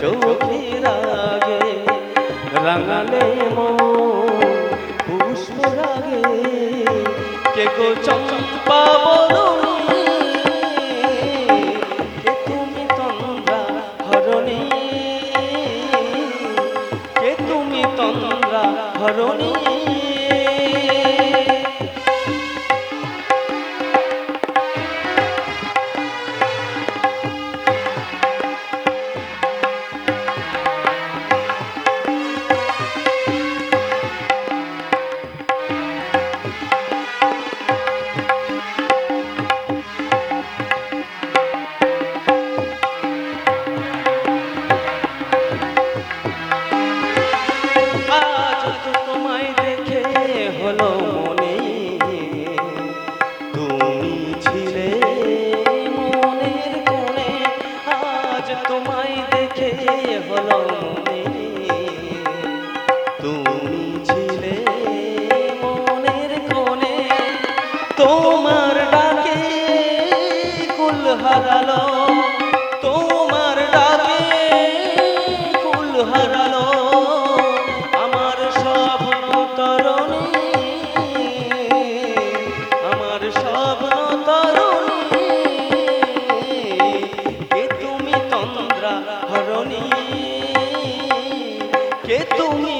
চোখের আগে রাঙালে মন পুষ্প রাগে। কে গো তুমি তন্দ্রা হরণী? তোমায় দেখে হলো তুমি ছিলে মনের কোণে, তোমার ডাকে কুল হারালো। তোমার ডাকে কুল হারালো। আমার তরণী আমার স্বপ্ন তুমি